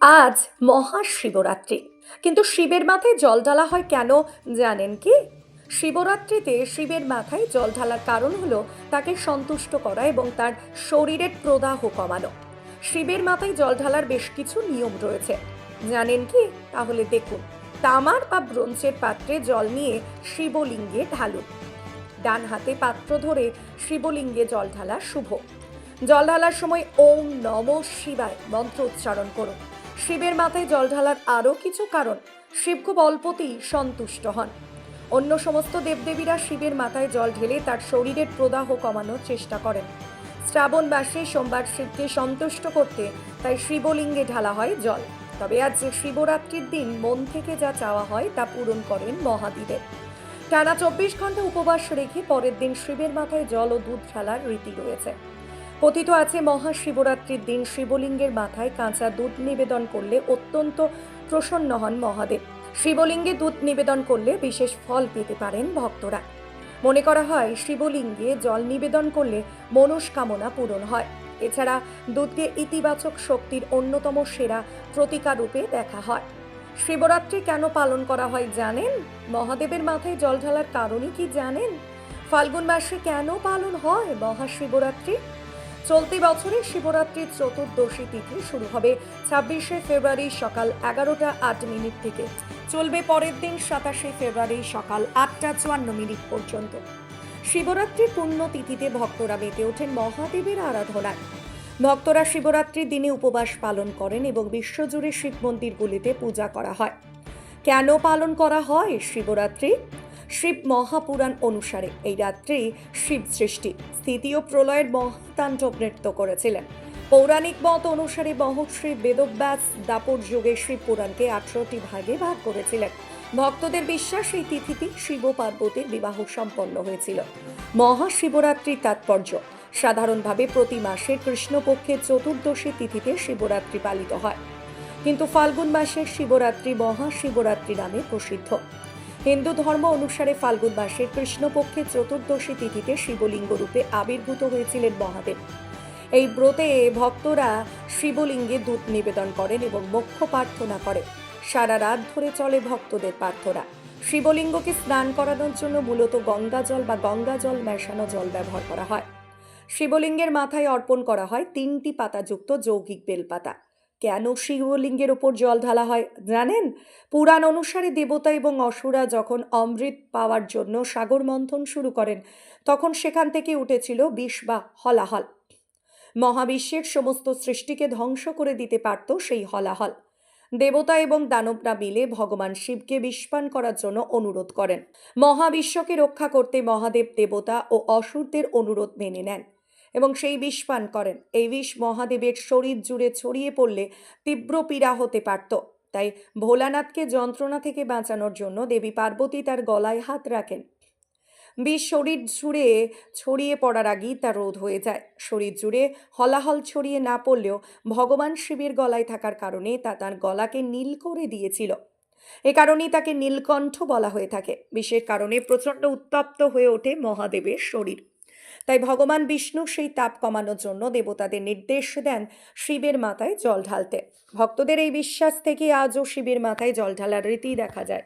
আজ মহাশিবরাত্রি। কিন্তু শিবের মাথায় জল ঢালা হয় কেন জানেন কি? শিবরাত্রিতে শিবের মাথায় জল ঢালার কারণ হলো তাকে সন্তুষ্ট করা এবং তার শরীরের প্রদাহ কমানো। শিবের মাথায় জল ঢালার বেশ কিছু নিয়ম রয়েছে। জানেন কি? তাহলে দেখুন। তামার বা ব্রোঞ্জের পাত্রে জল নিয়ে শিবলিঙ্গে ঢালুন। ডান হাতে পাত্র ধরে শিবলিঙ্গে জল ঢালা শুভ। জল ঢালার সময় ওম নম শিবায় মন্ত্র উচ্চারণ করুন। শিবের মাথায় জল ঢালার আরও কিছু কারণ। শিব খুব অল্পতেই সন্তুষ্ট হন। অন্য সমস্ত দেবদেবীরা শিবের মাথায় জল ঢেলে তার শরীরের প্রদাহ কমানোর চেষ্টা করেন। শ্রাবণ মাসে সোমবার শিবকে সন্তুষ্ট করতে তাই শিবলিঙ্গে ঢালা হয় জল। তবে আজ যে শিবরাত্রির দিন মন থেকে যা চাওয়া হয় তা পূরণ করেন মহাদেবের। টানা চব্বিশ ঘণ্টা উপবাস রেখে পরের দিন শিবের মাথায় জল ও দুধ ঢালার রীতি রয়েছে। কথিত আছে, মহাশিবরাত্রির দিন শিবলিঙ্গের মাথায় কাঁচা দুধ নিবেদন করলে অত্যন্ত প্রসন্ন হন মহাদেব। শিবলিঙ্গে দুধ নিবেদন করলে বিশেষ ফল পেতে পারেন ভক্তরা। মনে করা হয়, শিবলিঙ্গে জল নিবেদন করলে মনস্কামনা পূরণ হয়। এছাড়া দুধকে ইতিবাচক শক্তির অন্যতম সেরা প্রতিকারূপে দেখা হয়। শিবরাত্রি কেন পালন করা হয় জানেন? মহাদেবের মাথায় জল ঢালার কারণই কি জানেন? ফাল্গুন মাসে কেন পালন হয় মহাশিবরাত্রি? চলতি বছরে শিবরাত্রির চতুর্দশী তিথি শুরু হবে। ছাব্বিশে ফেব্রুয়ারি সকাল এগারোটা আট মিনিট থেকে। চলবে পরের দিন সাতাশে ফেব্রুয়ারি সকাল আটটা চুয়ান্ন মিনিট পর্যন্ত। শিবরাত্রির পূর্ণ তিথিতে ভক্তরা মেতে ওঠেন মহাদেবের আরাধনায়। ভক্তরা শিবরাত্রির দিনে উপবাস পালন করেন এবং বিশ্বজুড়ে শিব মন্দিরগুলিতে পূজা করা হয়। কেন পালন করা হয় শিবরাত্রি? শিব মহাপুরাণ অনুসারে এই রাত্রি শিব সৃষ্টি স্থিতি ও প্রলয়ের মহাতাণ্ডব নৃত্য করেছিলেন। পৌরাণিক মত অনুসারে মহর্ষি বেদব্যাস দাপর যুগে শিব পুরাণকে আঠারোটি ভাগে ভাগ করেছিলেন। ভক্তদের বিশ্বাস এই তিথিতে শিব পার্বতীর বিবাহ সম্পন্ন হয়েছিল। মহাশিবরাত্রির তাৎপর্য, সাধারণভাবে প্রতি মাসে কৃষ্ণপক্ষের চতুর্দশী তিথিতে শিবরাত্রি পালিত হয়। কিন্তু ফাল্গুন মাসের শিবরাত্রি মহাশিবরাত্রি নামে প্রসিদ্ধ। হিন্দু ধর্ম অনুসারে ফাল্গুন মাসের কৃষ্ণপক্ষের চতুর্দশী তিথিতে শিবলিঙ্গ রূপে আবির্ভূত হয়েছিলেন মহাদেব। এই ব্রতে ভক্তরা শিবলিঙ্গে দুধ নিবেদন করেন এবং মোক্ষ প্রার্থনা করে সারা রাত ধরে চলে ভক্তদের প্রার্থনা। শিবলিঙ্গকে স্নান করানোর জন্য মূলত গঙ্গা জল বা গঙ্গা জল মেশানো জল ব্যবহার করা হয়। শিবলিঙ্গের মাথায় অর্পণ করা হয় তিনটি পাতাযুক্ত যৌগিক বেলপাতা। কেন শিবলিঙ্গের ওপর জল ঢালা হয় জানেন? পুরাণ অনুসারে দেবতা এবং অসুরা যখন অমৃত পাওয়ার জন্য সাগর মন্থন শুরু করেন, তখন সেখান থেকে উঠেছিল বিষ বা হলাহল। মহাবিশ্বের সমস্ত সৃষ্টিকে ধ্বংস করে দিতে পারত সেই হলাহল। দেবতা এবং দানবরা মিলে ভগবান শিবকে বিষপান করার জন্য অনুরোধ করেন। মহাবিশ্বকে রক্ষা করতে মহাদেব দেবতা ও অসুরদের অনুরোধ মেনে নেন। এবং সেই বিষ পান করেন। এই বিষ মহাদেবের শরীর জুড়ে ছড়িয়ে পড়লে তীব্র পীড়া হতে পারত। তাই ভোলানাথকে যন্ত্রণা থেকে বাঁচানোর জন্য দেবী পার্বতী তার গলায় হাত রাখেন। বিষ শরীর জুড়ে ছড়িয়ে পড়ার আগেই তা রোধ হয়ে যায়। শরীর জুড়ে হলাহল ছড়িয়ে না পড়লেও ভগবান শিবের গলায় থাকার কারণে তা তার গলাকে নীল করে দিয়েছিল। এ কারণেই তাকে নীলকণ্ঠ বলা হয়ে থাকে। বিষের কারণে প্রচণ্ড উত্তপ্ত হয়ে ওঠে মহাদেবের শরীর। তাই ভগবান বিষ্ণু সেই তাপ কমানোর জন্য দেবতাদের নির্দেশ দেন শিবের মাথায় জল ঢালতে। ভক্তদের এই বিশ্বাস থেকে আজও শিবের মাথায় জল ঢালার রীতি দেখা যায়।